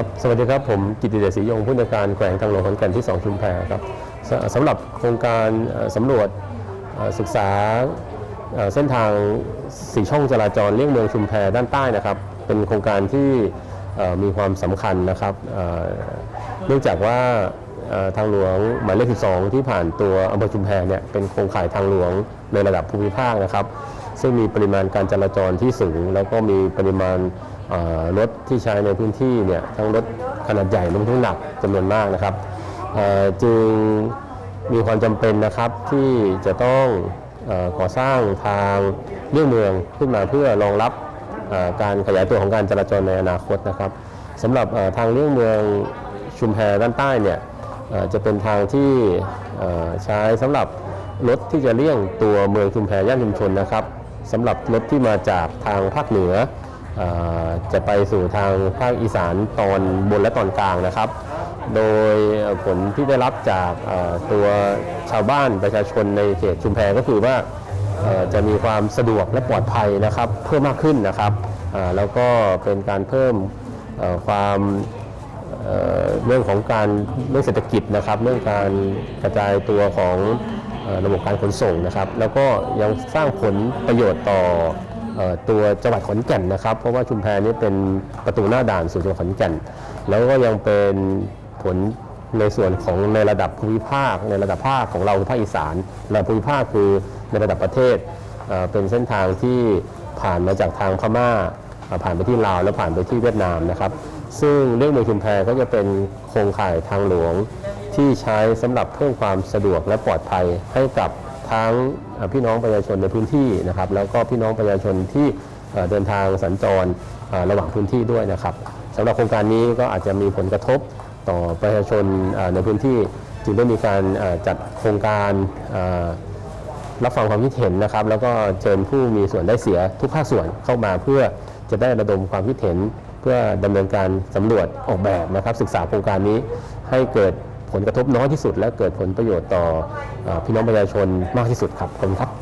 ครับสวัสดีครับ ผมกิติเดชศรียงผู้ในวยการแขวงทางหลวงขอนแก่นที่ 2 ชุมแพครับสสำหรับโครงการสำรวจศึกษาเส้นทางสีช่องจราจรเลี่ยงเมืองชุมแพด้านใต้นะครับ เป็นโครงการที่มีความสำคัญนะครับเนื่องจากว่าทางหลวงหมายเลข 12 ที่ผ่านตัวอำเภอชุมแพเนี่ยเป็นโครงข่ายทางหลวงในระดับภูมิภาคนะครับ ซึ่งมีปริมาณการจราจรที่สูง แล้วก็มีปริมาณรถที่ใช้ในพื้นที่เนี่ยทั้งรถขนาดใหญ่รวมทั้งหนักจำนวนมากนะครับจึงมีความจำเป็นนะครับที่จะต้องก่อสร้างทางเลี่ยงเมืองขึ้นมาเพื่อรองรับการขยายตัวของการจราจรในอนาคตนะครับสำหรับทางเลี่ยงเมืองชุมแพด้านใต้เนี่ยจะเป็นทางที่ใช้สำหรับรถที่จะเลี่ยงตัวเมืองชุมแพย่านชุมชนนะครับ สำหรับรถที่มาจากทางภาคเหนืออจะไปสู่ทางภาคอีสานตอนบนและตอนกลางนะครับ โดยผลที่ได้รับจากตัวชาวบ้านประชาชนในเขตชุมแพก็คือว่าจะมีความสะดวกและปลอดภัยนะครับ เพิ่มมากขึ้นนะครับแล้วก็เป็นการเพิ่มความเรื่องของการเรื่องเศรษฐกิจนะครับ เรื่องการกระจายตัวของ ระบบการขนส่งนะครับ แล้วก็ยังสร้างผลประโยชน์ต่อตัวจังหวัดขอนแก่นนะครับ เพราะว่าชุมแพนี่เป็นประตูหน้าด่านสู่จังหวัดขอนแก่น แล้วก็ยังเป็นผลในส่วนของในระดับภูมิภาค ในระดับภาคของเราภาคอีสานระดับภูมิภาคคือในระดับประเทศเป็นเส้นทางที่ผ่านมาจากทางพม่าอ่าผ่านไปที่ลาวแล้วผ่านไปที่เวียดนามนะครับ ซึ่งเรื่องเมืองชุมแพก็จะเป็นโครงข่ายทางหลวง ที่ใช้สำหรับเพิ่มความสะดวกและปลอดภัยให้กับทั้งพี่น้องประชาชนในพื้นที่นะครับ แล้วก็พี่น้องประชาชนที่เดินทางสัญจรระหว่างพื้นที่ด้วยนะครับสำหรับโครงการนี้ก็อาจจะมีผลกระทบต่อประชาชนในพื้นที่ จึงได้มีการจัดโครงการรับฟังความคิดเห็นนะครับ แล้วก็เชิญผู้มีส่วนได้เสียทุกภาคส่วนเข้ามาเพื่อจะได้ระดมความคิดเห็น เพื่อดำเนินการสำรวจออกแบบนะครับ ศึกษาโครงการนี้ให้เกิด ผลกระทบน้อยที่สุด และเกิดผลประโยชน์ต่ออพี่น้องประชาชนมากที่สุดครับขอบคุณครับ